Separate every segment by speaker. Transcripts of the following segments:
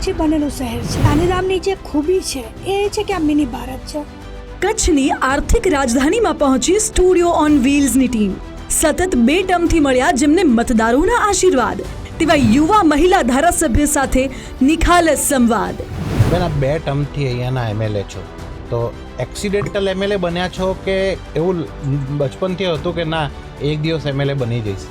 Speaker 1: પછી બનેલું શહેર છે. ગાંધીધામની જે ખૂબી છે એ છે કે આ મિની ભારત છે.
Speaker 2: કચ્છની આર્થિક રાજધાનીમાં પહોંચી સ્ટુડિયો ઓન વ્હીલ્સની ટીમ. સતત બે ટર્મથી મળ્યા જેમને મતદારોના આશીર્વાદ તેવા યુવા મહિલા ધારાસભ્ય સાથે નિખાલસ સંવાદ.
Speaker 3: બેન આ બે ટર્મથી અહીંયાના એમએલએ છો. તો એક્સિડેન્ટલ એમએલએ બન્યા છો કે એવું બચપનથી હતું કે ના એક દિવસ એમએલએ બની જઈશ?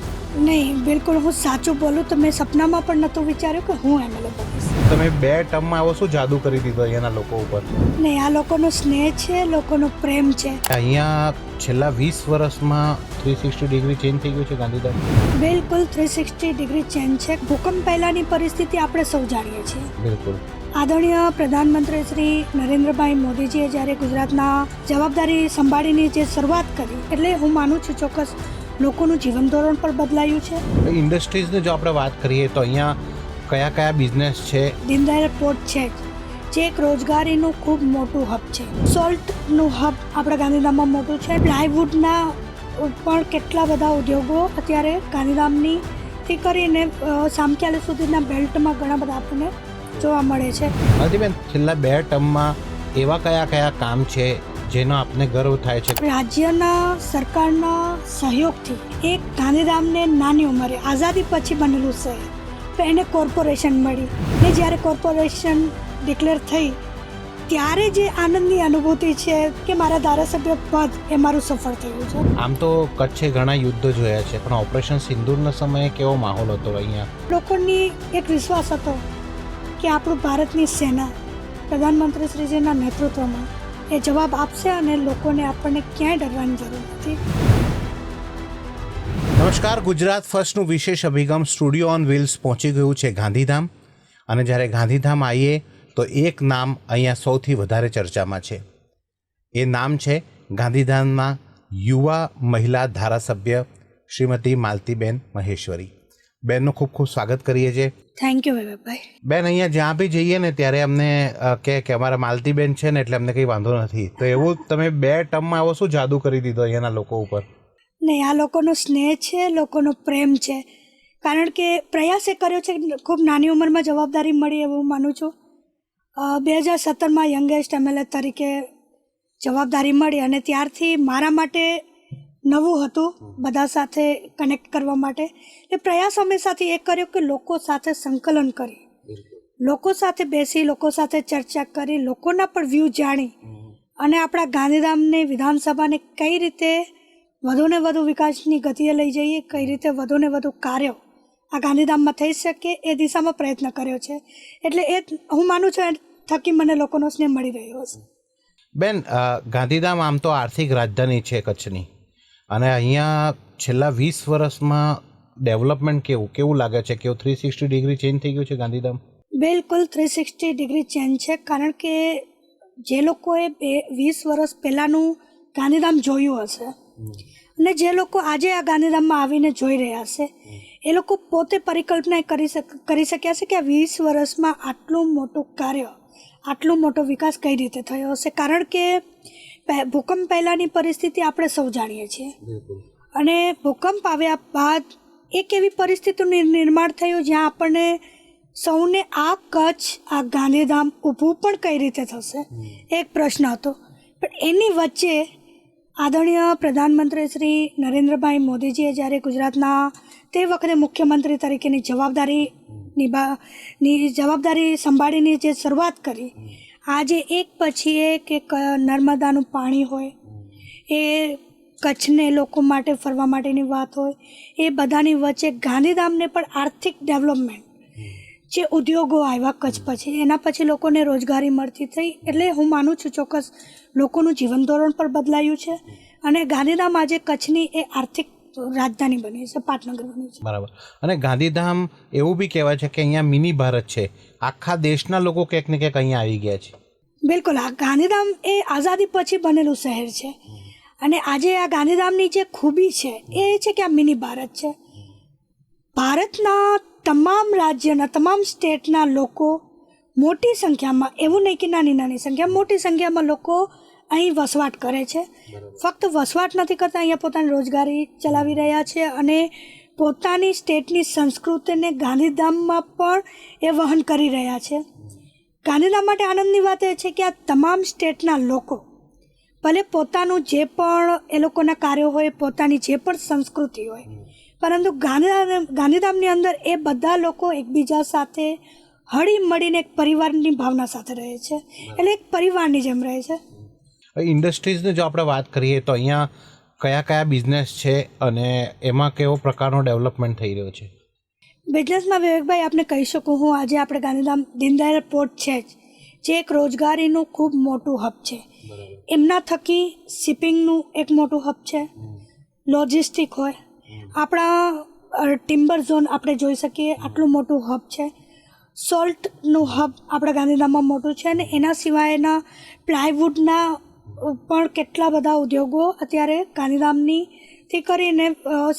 Speaker 1: નહીં બિલકુલ હું સાચું બોલું તો મેં સપનામાં પણ નહોતું વિચાર્યું કે હું એમએલએ બનીશ.
Speaker 3: તમે બે ટર્મમાં આવો શું જાદુ કરી દીધો અહીંયાના લોકો ઉપર?
Speaker 1: નહીં આ લોકોનો સ્નેહ છે લોકોનો પ્રેમ છે.
Speaker 3: અહીંયા છેલ્લા વીસ વર્ષમાં થ્રી સિક્સટી ડિગ્રી ચેન્જ થઈ ગયું છે ગાંધીધામ.
Speaker 1: બિલકુલ થ્રી સિક્સટી ડિગ્રી ચેન્જ છે. ભૂકંપ પહેલાની પરિસ્થિતિ આપણે સૌ જાણીએ છીએ.
Speaker 3: બિલકુલ.
Speaker 1: આદરણીય પ્રધાનમંત્રી શ્રી નરેન્દ્રભાઈ મોદીજીએ જ્યારે ગુજરાતના જવાબદારી સંભાળીને જે શરૂઆત કરી એટલે હું માનું છું ચોક્કસ લોકોનું જીવન ધોરણ પણ બદલાયું છે.
Speaker 3: ઇન્ડસ્ટ્રીઝની જો આપણે વાત કરીએ તો અહીંયા કયા કયા બિઝનેસ છે?
Speaker 1: દીનદયાલ પોર્ટ છે. જે એક રોજગારીનું ખૂબ મોટું હબ છે. સોલ્ટનું હબ આપણા ગાંધીધામમાં મોટું છે. પ્લાયવુડના પણ કેટલા બધા ઉદ્યોગો અત્યારે ગાંધીધામની થી કરીને અ, સામખ્યાલી સુધીના બેલ્ટમાં ઘણા બધા આપણને જોવા મળે છે.
Speaker 3: બેન છેલ્લા બે ટર્મમાં એવા કયા કયા કામ છે જેનો આપને ગર્વ થાય છે?
Speaker 1: રાજ્યના સરકારના સહયોગથી એક ગાંધીધામને નાની ઉંમરે આઝાદી પછી બનેલું શહેર. એને કોર્પોરેશન મળી. ને જ્યારે કોર્પોરેશન ડિક્લેર થઈ ત્યારે જે આનંદની અનુભૂતિ છે કે મારા ધારાસભ્ય પદ એ મારું સફળ થયું છે.
Speaker 3: આમ તો કચ્છે ઘણા યુદ્ધો જોયા છે પણ ઓપરેશન સિંદૂરના સમયે કેવો માહોલ હતો અહીંયા?
Speaker 1: લોકોની એક વિશ્વાસ હતો કે આપણું ભારતની સેના પ્રધાનમંત્રી શ્રીજીના નેતૃત્વમાં એ જવાબ આપશે અને લોકોને આપણને ક્યાંય ડરવાની જરૂર નથી.
Speaker 3: નમસ્કાર. ગુજરાત ફર્સ્ટનું વિશેષ અભિગમ સ્ટુડિયો ઓન વ્હીલ્સ પહોંચી ગયું છે ગાંધીધામ. અને જ્યારે ગાંધીધામ આવીએ તો એક નામ અહીંયા સૌથી વધારે ચર્ચામાં છે. એ નામ છે ગાંધીધામના યુવા મહિલા ધારાસભ્ય શ્રીમતી માલતીબેન મહેશ્વરી. બેનનું ખૂબ ખૂબ સ્વાગત કરીએ છીએ.
Speaker 1: થેન્ક યુ
Speaker 3: બેન અહીંયા જ્યાં બી જઈએ ને ત્યારે અમને કહે કે અમારા માલતીબેન છે ને એટલે અમને કંઈ વાંધો નથી. તો એવું તમે બે ટર્મમાં આવો શું જાદુ કરી દીધો અહીંયાના લોકો ઉપર?
Speaker 1: નહીં આ લોકોનો સ્નેહ છે લોકોનો પ્રેમ છે. કારણ કે પ્રયાસ એ કર્યો છે ખૂબ નાની ઉંમરમાં જવાબદારી મળી એવું માનું છું. બે હજાર સત્તરમાં યંગેસ્ટ એમએલએ તરીકે જવાબદારી મળી અને ત્યારથી મારા માટે નવું હતું બધા સાથે કનેક્ટ કરવા માટે. એ પ્રયાસ હંમેશાથી એ કર્યો કે લોકો સાથે સંકલન કરી. લોકો સાથે બેસી લોકો સાથે ચર્ચા કરી લોકોના પણ વ્યૂ જાણી. અને આપણા ગાંધીધામને વિધાનસભાને કઈ રીતે વધુને વધુ વિકાસની ગતિએ લઈ જઈએ કઈ રીતે વધુને વધુ કાર્યો આ ગાંધીધામમાં થઈ શકે એ દિશામાં પ્રયત્ન કર્યો છે. એટલે એ હું માનું છું એ થકી મને લોકોનો સ્નેહ મળી રહ્યો છે
Speaker 3: બેન ગાંધીધામ આમ તો આર્થિક રાજધાની છે કચ્છની. અને અહીંયા છેલ્લા વીસ વર્ષમાં ડેવલપમેન્ટ કેવું કેવું લાગે છે? કેવું થ્રી સિક્સટી ડિગ્રી ચેન્જ થઈ ગયું છે ગાંધીધામ?
Speaker 1: બિલકુલ થ્રી સિક્સટી ડિગ્રી ચેન્જ છે કારણ કે જે લોકોએ બે વીસ વર્ષ પહેલાંનું ગાંધીધામ જોયું હશે અને જે લોકો આજે આ ગાંધીધામમાં આવીને જોઈ રહ્યા છે એ લોકો પોતે પરિકલ્પના કરી શક કરી શક્યા છે કે આ વીસ વર્ષમાં આટલું મોટું કાર્ય આટલો મોટો વિકાસ કઈ રીતે થયો હશે? કારણ કે ભૂકંપ પહેલાંની પરિસ્થિતિ આપણે સૌ જાણીએ છીએ. અને ભૂકંપ આવ્યા બાદ એક એવી પરિસ્થિતિનું નિર્માણ થયું જ્યાં આપણને સૌને આ કચ્છ આ ગાંધીધામ ઊભું પણ કઈ રીતે થશે? એક પ્રશ્ન હતો. પણ એની વચ્ચે આદરણીય પ્રધાનમંત્રી શ્રી નરેન્દ્રભાઈ મોદીજીએ જ્યારે ગુજરાતના તે વખતે મુખ્યમંત્રી તરીકેની જવાબદારી નિભા, ની જવાબદારી સંભાળીને જે શરૂઆત કરી, આજે એક પછી એક એક નર્મદાનું પાણી હોય, એ કચ્છને લોકો માટે ફરવા માટેની વાત હોય, એ બધાની વચ્ચે ગાંધીધામને પણ આર્થિક ડેવલપમેન્ટ જે ઉદ્યોગો આવ્યા કચ્છ પછી એના પછી લોકોને રોજગારી મળતી થઈ. એટલે હું માનું છું ચોક્કસ લોકોનું જીવન ધોરણ પણ બદલાયું છે અને ગાંધીધામ આજે કચ્છની એ આર્થિક રાજધાની બની છે પાટનગર બની છે.
Speaker 3: બરાબર. અને ગાંધીધામ એવું બી કહેવાય છે કે અહીંયા મિની ભારત છે. આખા દેશના લોકો ક્યાંક ને ક્યાંક અહીંયા આવી ગયા છે.
Speaker 1: બિલકુલ. આ ગાંધીધામ એ આઝાદી પછી બનેલું શહેર છે. અને આજે આ ગાંધીધામની જે ખૂબી છે એ છે કે આ મિની ભારત છે. ભારતના તમામ રાજ્યના તમામ સ્ટેટના લોકો મોટી સંખ્યામાં એવું નહીં કે નાની નાની સંખ્યા મોટી સંખ્યામાં લોકો અહીં વસવાટ કરે છે. ફક્ત વસવાટ નથી કરતા અહીંયા પોતાની રોજગારી ચલાવી રહ્યા છે અને પોતાની સ્ટેટની સંસ્કૃતિને ગાંધીધામમાં પણ એ વહન કરી રહ્યા છે. ગાંધીધામ માટે આનંદની વાત એ છે કે આ તમામ સ્ટેટના લોકો ભલે પોતાનું જે પણ એ લોકોના કાર્યો હોય પોતાની જે પણ સંસ્કૃતિ હોય પરંતુ ગાંધીધામ ગાંધીધામની અંદર એ બધા લોકો એકબીજા સાથે હળી મળીને એક પરિવારની ભાવના સાથે રહે છે. એટલે એક પરિવારની જેમ રહે છે.
Speaker 3: ઇન્ડસ્ટ્રીઝની જો આપણે વાત કરીએ તો અહીંયા કયા કયા બિઝનેસ છે અને એમાં કેવો પ્રકારનો ડેવલપમેન્ટ થઈ રહ્યો છે?
Speaker 1: બિઝનેસમાં વિવેકભાઈ આપણે કહી શકું હું આજે આપણે ગાંધીધામ દીનદયાલ પોર્ટ છે જ જે એક રોજગારીનું ખૂબ મોટું હબ છે. એમના થકી શિપિંગનું એક મોટું હબ છે. લોજિસ્ટિક હોય આપણા ટિમ્બર ઝોન આપણે જોઈ શકીએ આટલું મોટું હબ છે. સોલ્ટનું હબ આપણા ગાંધીધામમાં મોટું છે અને એના સિવાયના પ્લાયવુડના પણ કેટલા બધા ઉદ્યોગો અત્યારે ગાંધીધામની થી કરીને અ,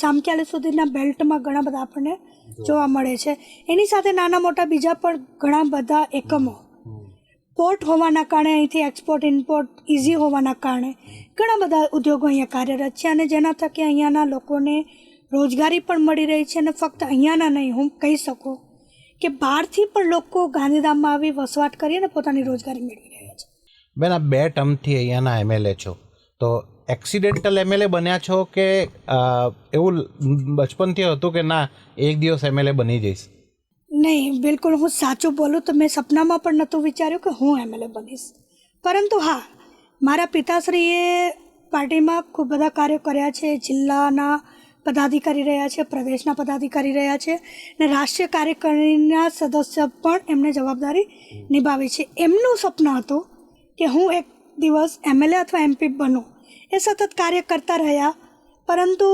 Speaker 1: સુધીના બેલ્ટમાં ઘણા બધા આપણને જોવા મળે છે. એની સાથે નાના મોટા બીજા પણ ઘણા બધા એકમો. પોર્ટ હોવાના કારણે અહીંથી એક્સપોર્ટ ઇમ્પોર્ટ ઇઝી હોવાના કારણે ઘણા બધા ઉદ્યોગો અહીંયા કાર્યરત છે અને જેના થકી અહીંયાના લોકોને રોજગારી પણ મળી રહી છે અને ફક્ત અહીંયાના નહીં હું કહી શકું કે બહારથી પણ લોકો ગાંધીધામમાં આવી વસવાટ કરી અને પોતાની રોજગારી મેળવી રહ્યા છે.
Speaker 3: બેન આ બે ટર્મથી અહીંયાના એમએલએ છો. તો એક્સિડેન્ટલ એમએલએ બન્યા છો કે એવું બચપનથી હતું કે ના એક દિવસ એમએલએ બની જઈશ?
Speaker 1: નહીં બિલકુલ હું સાચું બોલું તો મેં સપનામાં પણ નહોતું વિચાર્યું કે હું એમએલએ બનીશ. પરંતુ હા મારા પિતાશ્રીએ પાર્ટીમાં ખૂબ બધા કાર્યો કર્યા છે જિલ્લાના પદાધિકારી રહ્યા છે, પ્રદેશના પદાધિકારી રહ્યા છે અને રાષ્ટ્રીય કાર્યકારીના સદસ્ય પણ એમને જવાબદારી નિભાવી છે. એમનું સપનું હતું કે હું એક દિવસ એમએલએ અથવા એમપી બનું. એ સતત કાર્ય કરતા રહ્યા, પરંતુ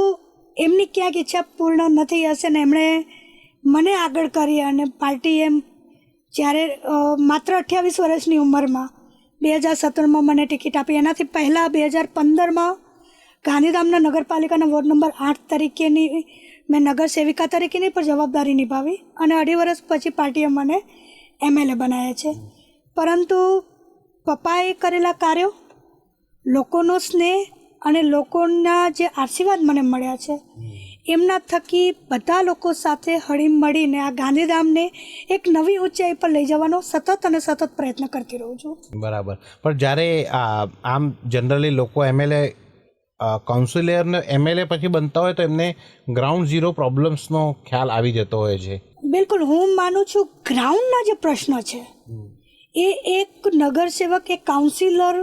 Speaker 1: એમની ક્યાંક ઈચ્છા પૂર્ણ નથી હશે ને એમણે મને આગળ કરી અને પાર્ટી એમ જ્યારે માત્ર અઠ્યાવીસ વર્ષની ઉંમરમાં બે હજાર સત્તરમાં મને ટિકિટ આપી. એનાથી પહેલાં બે હજાર પંદરમાં ગાંધીધામના નગરપાલિકાના વોર્ડ નંબર આઠ તરીકેની, મેં નગર સેવિકા તરીકેની પણ જવાબદારી નિભાવી અને અઢી વર્ષ પછી પાર્ટીએ મને એમએલએ બનાવ્યા છે. પરંતુ પપ્પાએ કરેલા કાર્યો, લોકોનો સ્નેહ અને લોકોના જે આશીર્વાદ મને મળ્યા છે, એમના થકી બધા લોકો સાથે હળી મળીને આ ગાંધીધામને એક નવી ઊંચાઈ પર લઈ જવાનો સતત અને સતત પ્રયત્ન કરતી રહું છું.
Speaker 3: બરાબર. પણ જ્યારે આમ જનરલી લોકો એમએલએ કાઉન્સિલરને એમએલએ પછી બનતા હોય તો એમને ગ્રાઉન્ડ ઝીરો પ્રોબ્લેમ્સનો ખ્યાલ આવી જતો હોય છે.
Speaker 1: બિલકુલ, હું માનું છું ગ્રાઉન્ડના જે પ્રશ્ન છે, એ એક નગરસેવક એક કાઉન્સિલર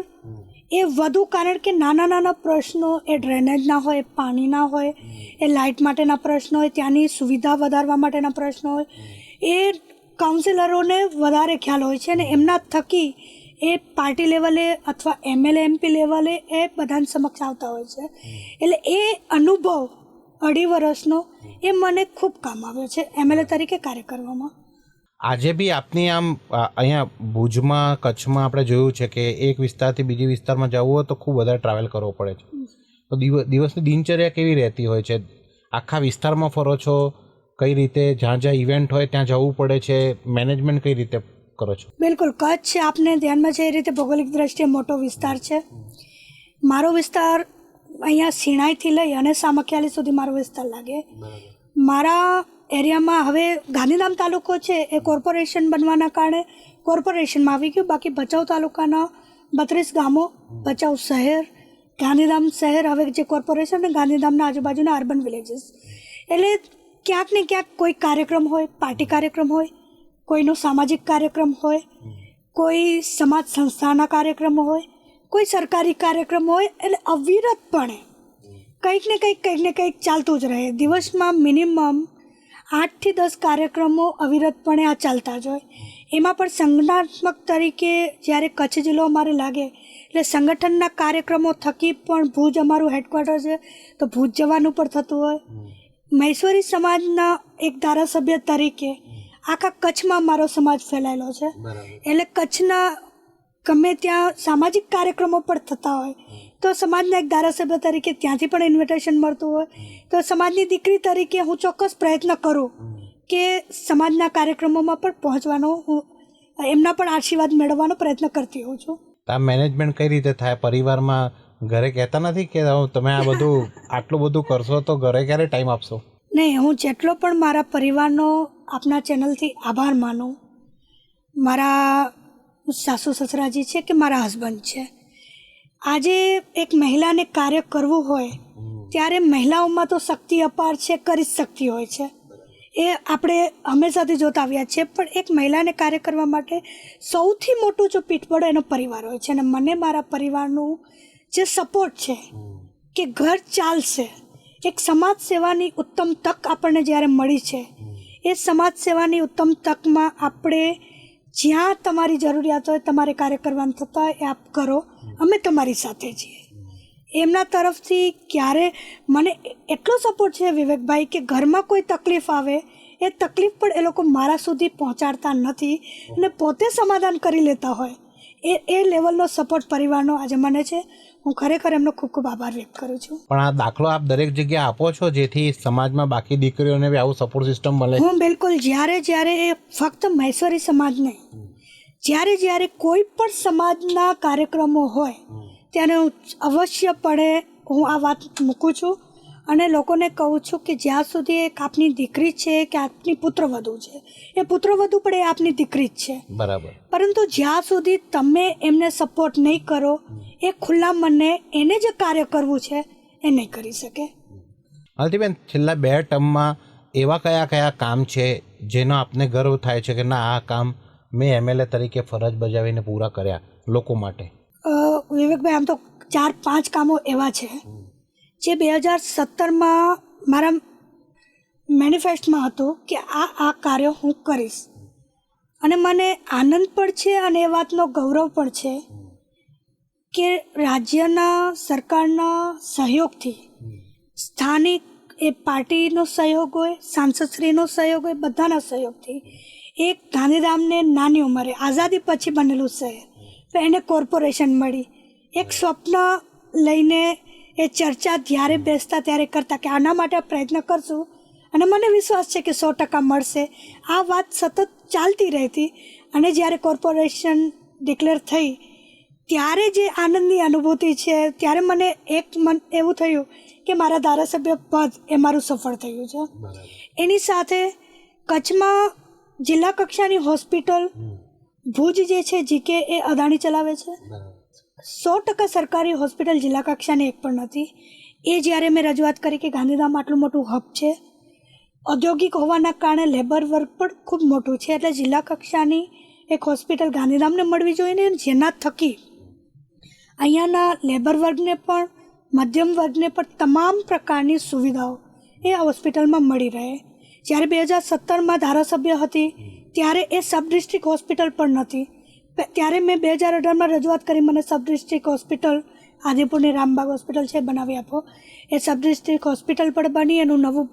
Speaker 1: એ વધુ કારણ કે નાના નાના પ્રશ્નો, એ ડ્રેનેજના હોય પાણીના હોય, એ લાઇટ માટેના પ્રશ્નો હોય, ત્યાંની સુવિધા વધારવા માટેના પ્રશ્નો હોય, એ કાઉન્સિલરોને વધારે ખ્યાલ હોય છે અને એમના થકી એ પાર્ટી લેવલે અથવા એમએલએ એમપી લેવલે એ બધાની સમક્ષ આવતા હોય છે. એટલે એ અનુભવ અઢી વર્ષનો એ મને ખૂબ કામ આવ્યો છે એમએલએ તરીકે કાર્ય કરવામાં.
Speaker 3: આજે બી આપની આમ અહીંયા ભુજમાં, કચ્છમાં આપણે જોયું છે કે એક વિસ્તારથી બીજી વિસ્તારમાં જવું હોય તો ખૂબ વધારે ટ્રાવેલ કરવો પડે છે. તો દિવ- દિવસની દિનચર્યા કેવી રહેતી હોય છે? આખા વિસ્તારમાં ફરો છો? કઈ રીતે, જ્યાં જ્યાં ઇવેન્ટ હોય ત્યાં જવું પડે છે? મેનેજમેન્ટ કઈ રીતે કરો છો?
Speaker 1: બિલકુલ કચ્છ આપને ધ્યાનમાં છે એ રીતે ભૌગોલિક દ્રષ્ટિએ મોટો વિસ્તાર છે. મારો વિસ્તાર અહીંયા સિણાઈથી લઈ અને સામખિયાળી સુધી મારો વિસ્તાર લાગે. મારા એરિયામાં હવે ગાંધીધામ તાલુકો છે એ કોર્પોરેશન બનવાના કારણે કોર્પોરેશનમાં આવી ગયું. બાકી ભચાઉ તાલુકાના બત્રીસ ગામો ભચાઉ શહેર ગાંધીધામ શહેર હવે જે કોર્પોરેશન અને ગાંધીધામના આજુબાજુના અર્બન વિલેજીસ. એટલે ક્યાંક ને ક્યાંક કોઈ કાર્યક્રમ હોય પાર્ટી કાર્યક્રમ હોય કોઈનો સામાજિક કાર્યક્રમ હોય કોઈ સમાજ સંસ્થાના કાર્યક્રમો હોય કોઈ સરકારી કાર્યક્રમ હોય એટલે અવિરતપણે કંઈક ને કંઈક કંઈક ને કંઈક ચાલતું જ રહે. દિવસમાં મિનિમમ આઠથી દસ કાર્યક્રમો અવિરતપણે આ ચાલતા જ હોય. એમાં પણ સંગઠનાત્મક તરીકે જ્યારે કચ્છ જિલ્લો અમારે લાગે એટલે સંગઠનના કાર્યક્રમો થકી પણ ભુજ અમારું હેડક્વાર્ટર છે તો ભુજ જવાનું પણ થતું હોય. મહેશ્વરી સમાજના એક ધારાસભ્ય તરીકે આખા કચ્છમાં મારો સમાજ ફેલાયેલો છે. એટલે કચ્છના ગમે ત્યાં સામાજિક કાર્યક્રમો પણ થતા હોય તો સમાજના એક ધારાસભ્ય તરીકે ત્યાંથી પણ ઇન્વિટેશન મળતું હોય. તો સમાજની દીકરી તરીકે હું ચોક્કસ પ્રયત્ન કરું કે સમાજના કાર્યક્રમોમાં પણ પહોંચવાનો હું એમના પણ આશીર્વાદ મેળવવાનો પ્રયત્ન કરતી હોઉં છું.
Speaker 3: આ મેનેજમેન્ટ કઈ રીતે થાય? પરિવારમાં ઘરે કહેતા નથી કે તમે આ બધું આટલું બધું કરશો તો ઘરે ક્યારે ટાઈમ આપશો?
Speaker 1: નહીં હું જેટલો પણ મારા પરિવારનો આપના ચેનલથી આભાર માનું મારા સાસુ સસરાજી છે કે મારા હસબન્ડ છે આજે એક મહિલાને કાર્ય કરવું હોય ત્યારે મહિલાઓમાં તો શક્તિ અપાર છે કરી જ શક્તિ હોય છે. એ આપણે હંમેશાથી જોતા આવ્યા છીએ પણ એક મહિલાને કાર્ય કરવા માટે સૌથી મોટું જો પીઠબળ એનો પરિવાર હોય છે. અને મને મારા પરિવારનું જે સપોર્ટ છે કે ઘર ચાલશે એક સમાજ સેવાની ઉત્તમ તક આપણને જ્યારે મળી છે, એ સમાજ સેવાની ઉત્તમ તકમાં આપણે જ્યાં તમારી જરૂરિયાત હોય, તમારે કાર્ય કરવાનું થતા હોય, એ આપ કરો. અમે તમારી સાથે છીએ. એમના તરફથી ક્યારે મને એટલો સપોર્ટ છે વિવેકભાઈ કે ઘરમાં કોઈ તકલીફ આવે, એ તકલીફ પણ એ લોકો મારા સુધી પહોંચાડતા નથી અને પોતે સમાધાન કરી લેતા હોય. એ એ લેવલનો સપોર્ટ પરિવારનો આજે મને છે. હું ખરેખર એમનો ખૂબ ખૂબ આભાર વ્યક્ત કરું છું.
Speaker 3: પણ આ દાખલો આપ દરેક જગ્યાએ આપો છો જેથી સમાજમાં બાકી દીકરીઓને બી આવું સપોર્ટ સિસ્ટમ મળે?
Speaker 1: હું બિલકુલ જ્યારે જ્યારે ફક્ત મહેશ્વરી સમાજ નહીં જ્યારે જ્યારે કોઈ પણ સમાજના કાર્યક્રમો હોય ત્યારે હું અવશ્યપણે હું આ વાત મૂકું છું. અને લોકોને કહું છું કે જ્યાં સુધી એક આપની દીકરી છે કે આપની પુત્રવધુ છે એ પુત્રવધુ પણ એ આપની દીકરી જ છે.
Speaker 3: બરાબર.
Speaker 1: પરંતુ જ્યાં સુધી તમે એમને સપોર્ટ નહીં કરો એ ખુલ્લા મને એને જે કાર્ય કરવું છે એ નહીં કરી શકે.
Speaker 3: અલ્ટીબેન છેલ્લા બે ટર્મમાં એવા કયા કયા કામ છે જેનો આપને ગર્વ થાય છે કે ના આ કામ મેં એમએલએ તરીકે ફરજ બજાવીને પૂરા કર્યા લોકો માટે?
Speaker 1: વિવેકભાઈ આમ તો ચાર પાંચ કામો એવા છે. જે બે હજાર સત્તરમાં મારા મેનિફેસ્ટમાં હતો કે આ આ કાર્ય હું કરીશ. અને મને આનંદ પણ છે અને એ વાતનો ગૌરવ પણ છે કે રાજ્યના સરકારના સહયોગથી સ્થાનિક એ પાર્ટીનો સહયોગ હોય, સાંસદશ્રીનો સહયોગ હોય, બધાના સહયોગથી એક ગાંધીધામને નાની ઉંમરે આઝાદી પછી બનેલું શહેર, તો એને કોર્પોરેશન મળી. એક સ્વપ્ન લઈને એ ચર્ચા જ્યારે બેસતા ત્યારે કરતા કે આના માટે પ્રયત્ન કરશું. અને મને વિશ્વાસ છે કે સો ટકા મળશે. આ વાત સતત ચાલતી રહેતી. અને જ્યારે કોર્પોરેશન ડિક્લેર થઈ ત્યારે જે આનંદની અનુભૂતિ છે ત્યારે મને એક મન એવું થયું કે મારા ધારાસભ્ય પદ એ મારું સફળ થયું છે. એની સાથે કચ્છમાં જિલ્લા કક્ષાની હોસ્પિટલ ભુજ જે છે જીકે એ અદાણી ચલાવે છે. સો ટકા સરકારી હોસ્પિટલ જિલ્લા કક્ષાની એક પણ નથી. એ જ્યારે મેં રજૂઆત કરી કે ગાંધીધામ આટલું મોટું હબ છે, ઔદ્યોગિક હોવાના કારણે લેબર વર્ક પણ ખૂબ મોટું છે. એટલે જિલ્લા કક્ષાની એક હોસ્પિટલ ગાંધીધામને મળવી જોઈએ ને જેના થકી અહીંયાના લેબર વર્ગને પણ, મધ્યમ વર્ગને પણ તમામ પ્રકારની સુવિધાઓ એ આ હોસ્પિટલમાં મળી રહે. જ્યારે બે હજાર સત્તરમાં ધારાસભ્ય હતી, ત્યારે એ સબ ડિસ્ટ્રિક્ટ હોસ્પિટલ પણ નથી. ત્યારે મેં બે હજાર અઢારમાં રજૂઆત કરી, મને સબ ડિસ્ટ્રિક્ટ હોસ્પિટલ, આદિપુરની રામબાગ હોસ્પિટલ છે બનાવી આપો. એ સબ ડિસ્ટ્રિક્ટ હોસ્પિટલ પણ બની, એનું નવું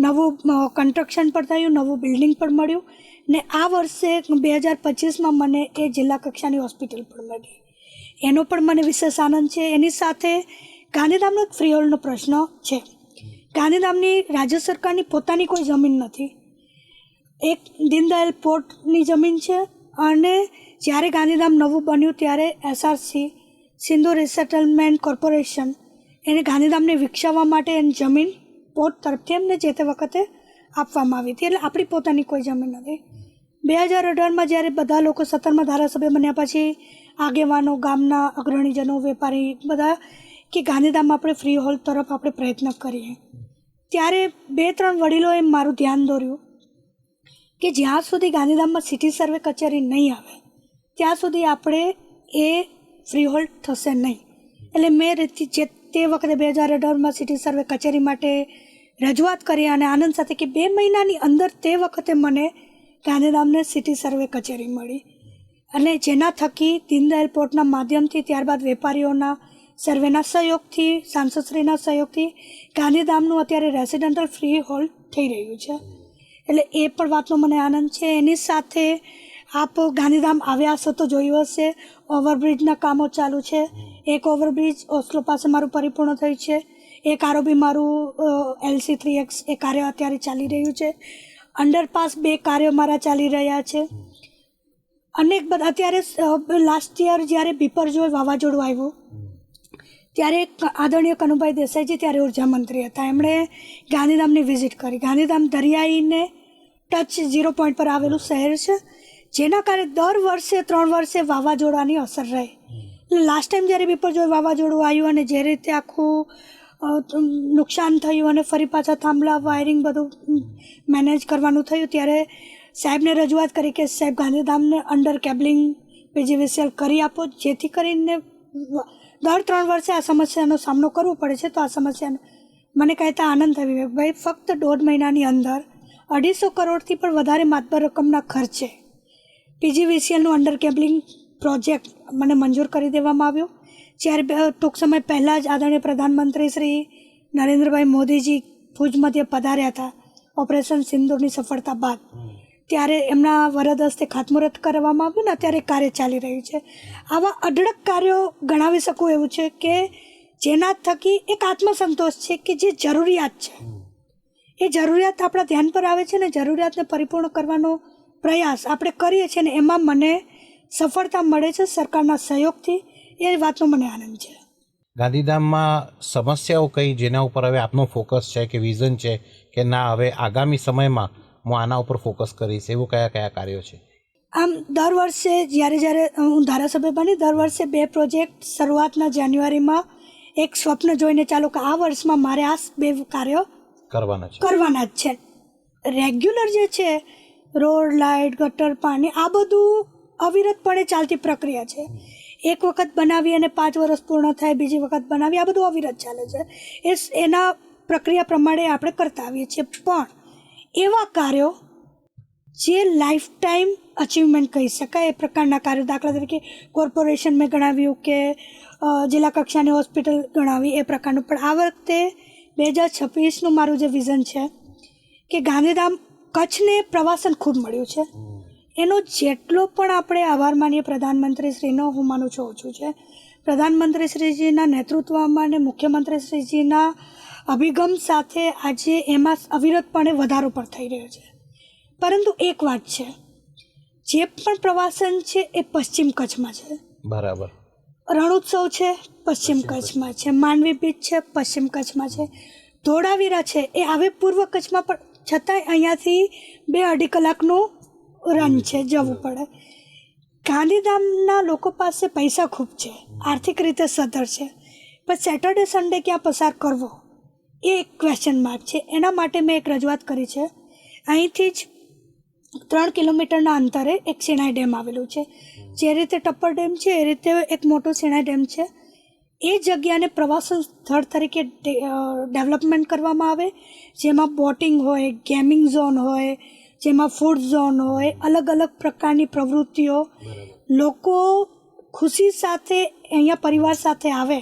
Speaker 1: નવું કન્સ્ટ્રક્શન પણ થયું, નવું બિલ્ડિંગ પણ મળ્યું ને આ વર્ષે બે હજાર પચીસમાં મને એ જિલ્લા કક્ષાની હોસ્પિટલ પણ મળી. એનો પણ મને વિશેષ આનંદ છે. એની સાથે ગાંધીધામનો ફ્રી હોલ્ડનો પ્રશ્ન છે. ગાંધીધામની રાજ્ય સરકારની પોતાની કોઈ જમીન નથી. એક દીનદયાલ પોર્ટની જમીન છે અને જ્યારે ગાંધીધામ નવું બન્યું ત્યારે એસઆરસી સિંધુ રિસેટલમેન્ટ કોર્પોરેશન એને ગાંધીધામને વિકસાવવા માટે એની જમીન પોર્ટ તરફથી એમને જે તે વખતે આપવામાં આવી હતી. એટલે આપણી પોતાની કોઈ જમીન નથી. બે હજાર અઢારમાં જ્યારે બધા લોકો સત્તરમાં ધારાસભ્ય બન્યા પછી આગેવાનો, ગામના અગ્રણીજનો, વેપારી બધા કે ગાંધીધામ આપણે ફ્રી હોલ તરફ આપણે પ્રયત્ન કરીએ. ત્યારે બે ત્રણ વડીલોએ મારું ધ્યાન દોર્યું કે જ્યાં સુધી ગાંધીધામમાં સિટી સર્વે કચેરી નહીં આવે ત્યાં સુધી આપણે એ ફ્રી હોલ્ડ થશે નહીં. એટલે મેં રીતથી જે તે વખતે બે હજાર અઢારમાં સિટી સર્વે કચેરી માટે રજૂઆત કરી અને આનંદ સાથે કે બે મહિનાની અંદર તે વખતે મને ગાંધીધામને સિટી સર્વે કચેરી મળી. અને જેના થકી દીનદયાલ પોર્ટના માધ્યમથી ત્યારબાદ વેપારીઓના સર્વેના સહયોગથી, સાંસદશ્રીના સહયોગથી ગાંધીધામનું અત્યારે રેસિડેન્ટલ ફ્રી હોલ્ડ થઈ રહ્યું છે. એટલે એ પણ વાતનો મને આનંદ છે. એની સાથે આપ ગાંધીધામ આવ્યા હશો તો જોયું હશે. ઓવરબ્રિજના કામો ચાલુ છે. એક ઓવરબ્રિજ ઓસ્લો પાસે મારું પરિપૂર્ણ થયું છે. એક આરોબી મારું એલસી થ્રી એક્સ એ કાર્ય અત્યારે ચાલી રહ્યું છે. અંડરપાસ બે કાર્યો મારા ચાલી રહ્યા છે. અનેક બધા, અત્યારે લાસ્ટ યર જ્યારે બીપરજોય વાવાઝોડું આવ્યું, ત્યારે આદરણીય કનુભાઈ દેસાઈજી ત્યારે ઊર્જા મંત્રી હતા. એમણે ગાંધીધામની વિઝિટ કરી. ગાંધીધામ દરિયાઈને ટચ ઝીરો પોઈન્ટ પર આવેલું શહેર છે. જેના કારણે દર વર્ષે, ત્રણ વર્ષે વાવાઝોડાની અસર રહે. એટલે લાસ્ટ ટાઈમ જ્યારે બિપરજોય વાવાઝોડું આવ્યું અને જે રીતે આખું નુકસાન થયું અને ફરી પાછા થાંભલા વાયરિંગ બધું મેનેજ કરવાનું થયું, ત્યારે સાહેબને રજૂઆત કરી કે સાહેબ ગાંધીધામને અંડર કેબલિંગ પીજીવીસીએલ કરી આપો, જેથી કરીને દર ત્રણ વર્ષે આ સમસ્યાનો સામનો કરવો પડે છે. તો આ સમસ્યાનો મને કહેતા આનંદ થયો ભાઈ, ફક્ત દોઢ મહિનાની અંદર અઢીસો કરોડથી પણ વધારે માતબર રકમના ખર્ચે પીજીવીસીએલનું અંડર કેબલિંગ પ્રોજેક્ટ મને મંજૂર કરી દેવામાં આવ્યો. જ્યારે ટૂંક સમય પહેલાં જ આદરણીય પ્રધાનમંત્રી શ્રી નરેન્દ્રભાઈ મોદીજી ભુજ મધ્ય પધાર્યા હતા, ઓપરેશન સિંદૂરની સફળતા બાદ. ત્યારે એમના વરદ હસ્તે ખાતમુહૂર્ત કરવામાં આવ્યું ને અત્યારે કાર્ય ચાલી રહ્યું છે. આવા અઢળક કાર્યો ગણાવી શકું એવું છે કે જેના થકી એક આત્મસંતોષ છે કે જે જરૂરિયાત છે. એ જરૂરિયાત આપણા ધ્યાન પર આવે છે ને જરૂરિયાતને પરિપૂર્ણ કરવાનો પ્રયાસ આપણે કરીએ છીએ ને એમાં મને સફળતા મળે છે સરકારના સહયોગથી. એ વાતનો મને આનંદ છે.
Speaker 3: ગાંધીધામમાં સમસ્યાઓ કઈ જેના ઉપર હવે આપનો ફોકસ છે કે વિઝન છે કે ના હવે આગામી સમયમાં હું આના ઉપર ફોકસ કરીશ? એવું કયા કયા કાર્યો છે?
Speaker 1: આમ દર વર્ષે જ્યારે જ્યારે હું ધારાસભ્ય બની દર વર્ષે બે પ્રોજેક્ટ શરૂઆતના જાન્યુઆરીમાં એક સ્વપ્ન જોઈને ચાલો કે આ વર્ષમાં મારે આ બે કાર્યો
Speaker 3: કરવાના છે.
Speaker 1: કરવાના જ છે. રેગ્યુલર જે છે રોડ લાઇટ, ગટર પાણી, આ બધું અવિરતપણે ચાલતી પ્રક્રિયા છે. એક વખત બનાવી અને પાંચ વર્ષ પૂર્ણ થાય, બીજી વખત બનાવી, આ બધું અવિરત ચાલે છે. એ એના પ્રક્રિયા પ્રમાણે આપણે કરતા આવીએ છીએ. પણ એવા કાર્યો જે લાઈફ ટાઈમ અચીવમેન્ટ કહી શકાય, એ પ્રકારના કાર્યો. દાખલા તરીકે કોર્પોરેશન મેં ગણાવ્યું કે જિલ્લા કક્ષાની હોસ્પિટલ ગણાવી, એ પ્રકારનું. પણ આ વખતે બે હજાર છવ્વીસનું મારું જે વિઝન છે કે ગાંધીધામ કચ્છને પ્રવાસન ખૂબ મળ્યું છે. એનો જેટલો પણ આપણે આભાર માનીએ પ્રધાનમંત્રી શ્રીનો હું માનું છું ઓછું છે. પ્રધાનમંત્રી શ્રીજીના નેતૃત્વમાં અને મુખ્યમંત્રી શ્રીજીના અભિગમ સાથે આજે એમાં અવિરતપણે વધારો પણ થઈ રહ્યો છે. પરંતુ એક વાત છે જે પણ પ્રવાસન છે એ પશ્ચિમ કચ્છમાં છે.
Speaker 3: બરાબર.
Speaker 1: રણોત્સવ છે પશ્ચિમ કચ્છમાં છે. માંડવી બીચ છે પશ્ચિમ કચ્છમાં છે. ધોળાવીરા છે એ હવે પૂર્વ કચ્છમાં પણ છતાંય અહીંયાથી બે અઢી કલાકનું રન છે જવું પડે. ગાંધીધામના લોકો પાસે પૈસા ખૂબ છે આર્થિક રીતે સદ્ધર છે. પણ સેટરડે સન્ડે ક્યાં પસાર કરવો? એ એક ક્વેશ્ચન માર્ક છે. એના માટે મેં એક રજૂઆત કરી છે. અહીંથી જ ત્રણ કિલોમીટરના અંતરે એક સિણાઈ ડેમ આવેલું છે. જે રીતે ટપ્પર ડેમ છે એ રીતે એક મોટો સિણાઈ ડેમ છે. એ જગ્યાને પ્રવાસન સ્થળ તરીકે ડેવલપમેન્ટ કરવામાં આવે. જેમાં બોટિંગ હોય ગેમિંગ ઝોન હોય જેમાં ફૂડ ઝોન હોય અલગ અલગ પ્રકારની પ્રવૃત્તિઓ. લોકો ખુશી સાથે અહીંયા પરિવાર સાથે આવે.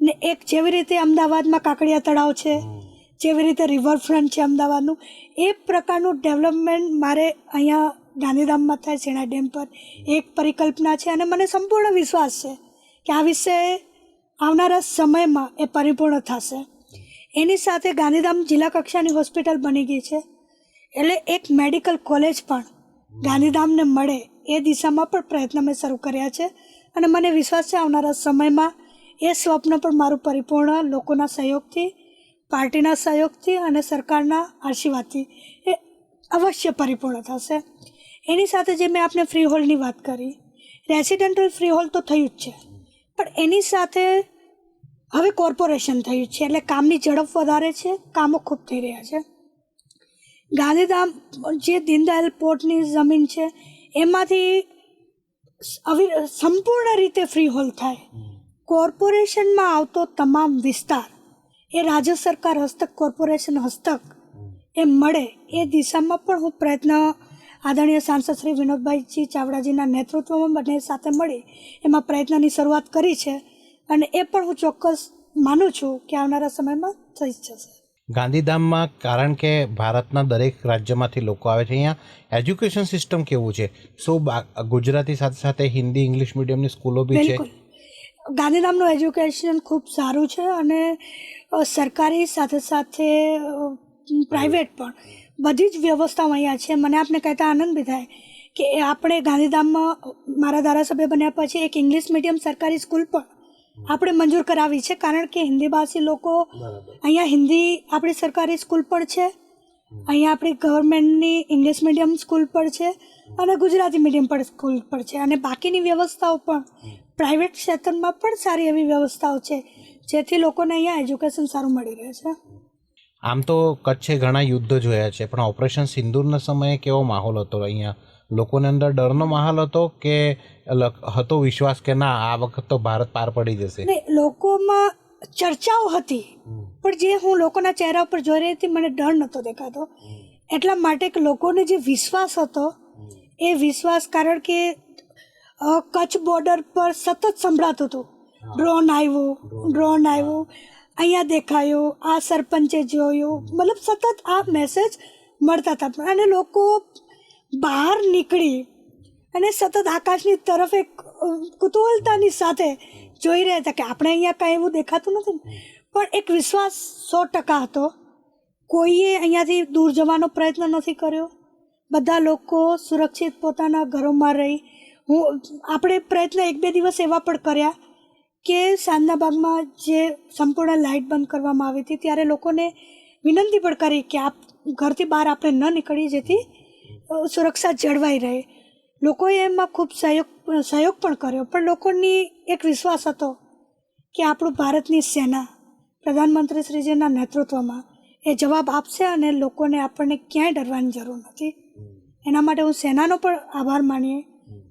Speaker 1: ને એક જેવી રીતે અમદાવાદમાં કાકડિયા તળાવ છે જેવી રીતે રિવરફ્રન્ટ છે અમદાવાદનું એ પ્રકારનું ડેવલપમેન્ટ મારે અહીંયા ગાંધીધામમાં થાય સેણા ડેમ પર એક પરિકલ્પના છે અને મને સંપૂર્ણ વિશ્વાસ છે કે આ વિશે આવનારા સમયમાં એ પરિપૂર્ણ થશે. એની સાથે ગાંધીધામ જિલ્લા કક્ષાની હોસ્પિટલ બની ગઈ છે. એટલે એક મેડિકલ કોલેજ પણ ગાંધીધામને મળે એ દિશામાં પણ પ્રયત્ન મેં શરૂ કર્યા છે. અને મને વિશ્વાસ છે આવનારા સમયમાં એ સ્વપ્ન પણ મારું પરિપૂર્ણ લોકોના સહયોગથી, પાર્ટીના સહયોગથી અને સરકારના આશીર્વાદથી એ અવશ્ય પરિપૂર્ણ થશે. એની સાથે જે મેં આપને ફ્રી હોલની વાત કરી રેસિડેન્ટલ ફ્રી હોલ તો થયું જ છે. પણ એની સાથે હવે કોર્પોરેશન થયું છે, એટલે કામની ઝડપ વધારે છે, કામો ખૂબ થઈ રહ્યા છે. ગાંધીધામ જે દીનદયાલ પોર્ટની જમીન છે, એમાંથી સંપૂર્ણ રીતે ફ્રી હોલ થાય. કોર્પોરેશનમાં આવતો તમામ વિસ્તાર, એ રાજ્ય સરકાર હસ્તક, કોર્પોરેશન હસ્તક, એ મળે એ દિશામાં પણ હું પ્રયત્ન આદરણીય સાંસદ શ્રી વિનોદભાઈજી ચાવડાજીના નેતૃત્વમાં બંને સાથે મળી એમાં પ્રયત્નની શરૂઆત કરી છે અને એ પણ હું ચોક્કસ માનું છું કે આવનારા સમયમાં થઈ જશે.
Speaker 3: ગાંધીધામમાં કારણ કે ભારતના દરેક રાજ્યમાંથી લોકો આવે છે અહીંયા એજ્યુકેશન સિસ્ટમ કેવું છે? શું ગુજરાતી સાથે સાથે હિન્દી ઇંગ્લિશ મીડિયમની સ્કૂલો બી છે?
Speaker 1: ગાંધીધામનું એજ્યુકેશન ખૂબ સારું છે અને સરકારી સાથે સાથે પ્રાઇવેટ પણ. બધી જ વ્યવસ્થાઓ અહીંયા છે. મને આપને કહેતા આનંદ બી થાય કે આપણે ગાંધીધામમાં મારા ધારાસભ્ય બન્યા પછી એક ઇંગ્લિશ મીડિયમ સરકારી સ્કૂલ પણ આપણે મંજૂર કરાવી છે. કારણ કે હિન્દી ભાષી લોકો અહીંયા હિન્દી આપણી સરકારી સ્કૂલ પણ છે. અહીંયા આપણી ગવર્મેન્ટની ઇંગ્લિશ મીડિયમ સ્કૂલ પણ છે અને ગુજરાતી મીડિયમ પણ સ્કૂલ પણ છે. અને બાકીની વ્યવસ્થાઓ પણ પ્રાઇવેટ ક્ષેત્રમાં પણ સારી એવી વ્યવસ્થાઓ છે જેથી લોકોને અહીંયા એજ્યુકેશન સારું મળી રહે છે.
Speaker 3: આમ તો કચ્છે ઘણા યુદ્ધ જોયા છે પણ ઓપરેશન સિંદૂરના સમયે કેવો માહોલ હતો? અહીંયા લોકોને અંદર ડરનો માહોલ હતો કે હતો વિશ્વાસ કે ના આ વખત તો ભારત પાર પડી જશે?
Speaker 1: લોકોમાં ચર્ચાઓ હતી પણ જે હું લોકોના ચહેરા પર જોઈ રહી હતી મને ડર નહોતો દેખાતો. એટલા માટે કે લોકોને જે વિશ્વાસ હતો એ વિશ્વાસ કારણ કે કચ્છ બોર્ડર પર સતત સંભળાતું હતું. ડ્રોન આવ્યું ડ્રોન આવ્યું. અહીંયા દેખાયો, આ સરપંચે જોયું, મતલબ સતત આ મેસેજ મળતા હતા. અને લોકો બહાર નીકળી અને સતત આકાશની તરફ એક કુતૂહલતાની સાથે જોઈ રહ્યા હતા કે આપણે અહીંયા કાંઈ એવું દેખાતું નથી પણ એક વિશ્વાસ સો ટકા હતો. કોઈએ અહીંયાથી દૂર જવાનો પ્રયત્ન નથી કર્યો. બધા લોકો સુરક્ષિત પોતાના ઘરોમાં રહી. હું, આપણે પ્રયત્ન એક બે દિવસ એવા પણ કર્યા. કે સાંજના ભાગમાં જે સંપૂર્ણ લાઇટ બંધ કરવામાં આવી હતી ત્યારે લોકોને વિનંતી પણ કરી કે આપ ઘરથી બહાર આપણે ન નીકળીએ જેથી સુરક્ષા જળવાઈ રહે. લોકોએ એમાં ખૂબ સહયોગ સહયોગ પણ કર્યો. પણ લોકોની એક વિશ્વાસ હતો કે આપણું ભારતની સેના પ્રધાનમંત્રી શ્રીજીના નેતૃત્વમાં એ જવાબ આપશે અને લોકોને આપણને ક્યાંય ડરવાની જરૂર નથી. એના માટે હું સેનાનો પણ આભાર માનીએ.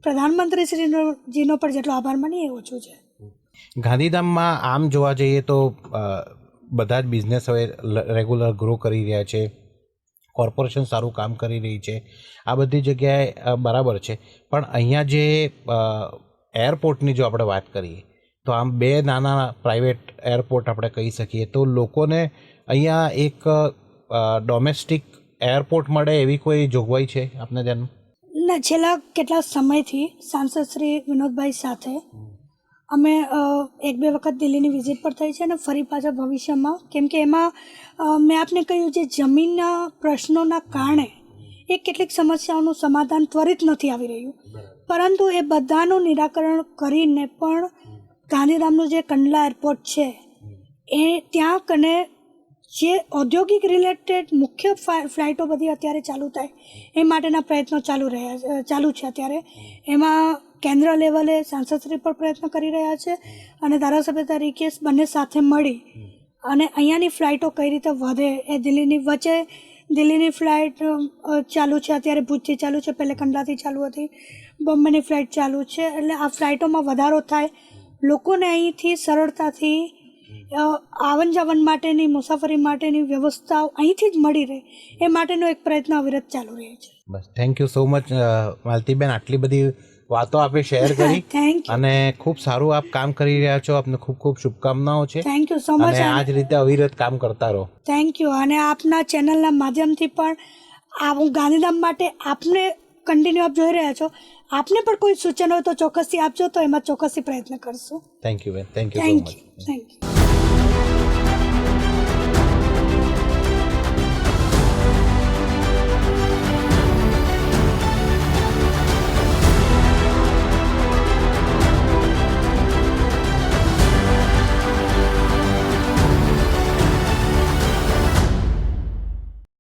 Speaker 1: પ્રધાનમંત્રી શ્રીનો જીનો પણ જેટલો આભાર માનીએ એ ઓછું છે.
Speaker 3: ગાંધીધામમાં આમ જોવા જઈએ તો બધા જ બિઝનેસ હવે રેગ્યુલર ગ્રો કરી રહ્યા છે. કોર્પોરેશન સારું કામ કરી રહી છે. આ બધી જગ્યાએ બરાબર છે. પણ અહીંયા જે એરપોર્ટની જો આપણે વાત કરીએ તો આમ બે નાના પ્રાઇવેટ એરપોર્ટ આપણે કહી શકીએ તો લોકોને અહીંયા એક ડોમેસ્ટિક એરપોર્ટ મળે એવી કોઈ જોગવાઈ છે આપને ધ્યાનમાં?
Speaker 1: ના છેલ્લા કેટલા સમયથી સાંસદ શ્રી વિનોદભાઈ સાથે અમે એક બે વખત દિલ્હીની વિઝિટ પર થઈ છે અને ફરી પાછા ભવિષ્યમાં. કેમ કે એમાં મેં આપને કહ્યું જે જમીનના પ્રશ્નોના કારણે એ કેટલીક સમસ્યાઓનું સમાધાન ત્વરિત નથી આવી રહ્યું. પરંતુ એ બધાનું નિરાકરણ કરીને પણ ગાંધીધામનું જે કંડલા એરપોર્ટ છે એ ત્યાં કને જે ઔદ્યોગિક રિલેટેડ મુખ્ય ફ્લા- ફ્લાઇટો બધી અત્યારે ચાલુ થાય એ માટેના પ્રયત્નો ચાલુ રહ્યા છે ચાલુ છે અત્યારે. એમાં કેન્દ્ર લેવલે સાંસદશ્રી પણ પ્રયત્ન કરી રહ્યા છે અને ધારાસભ્ય તરીકે બંને સાથે મળી અને અહીંયાની ફ્લાઇટો કઈ રીતે વધે એ દિલ્હીની વચ્ચે દિલ્હીની ફ્લાઇટ ચાલુ છે, અત્યારે ભુજથી ચાલુ છે પહેલે કંડલાથી ચાલુ હતી, બોમ્બેની ફ્લાઇટ ચાલુ છે, એટલે આ ફ્લાઇટોમાં વધારો થાય. લોકોને અહીંથી સરળતાથી આવન જાવન માટેની, મુસાફરી માટેની વ્યવસ્થાઓ અહીંથી જ મળી રહે. એ માટેનો એક પ્રયત્ન અવિરત ચાલુ રહે છે.
Speaker 3: બસ થેન્ક યુ સો મચ માલતીબેન. આટલી બધી વાતો આપે શેર કરી અને ખૂબ સારું આપ કામ કરી રહ્યા છો. આપને ખૂબ ખૂબ શુભકામનાઓ છે.
Speaker 1: થેન્ક યુ સો
Speaker 3: અને આ જ રીતે અવિરત કામ કરતા રહો.
Speaker 1: થેન્ક યુ અને આપના ચેનલના માધ્યમથી પણ આ હું ગાંધીધામ માટે આપને કન્ટિન્યુ આપ જોઈ રહ્યા છો. આપને પણ કોઈ સૂચન હોય તો ચોક્કસથી આપજો. તો એમાં ચોક્કસથી પ્રયત્ન કરશું.
Speaker 3: થેન્ક યુ બેન thank you
Speaker 1: thank you thank you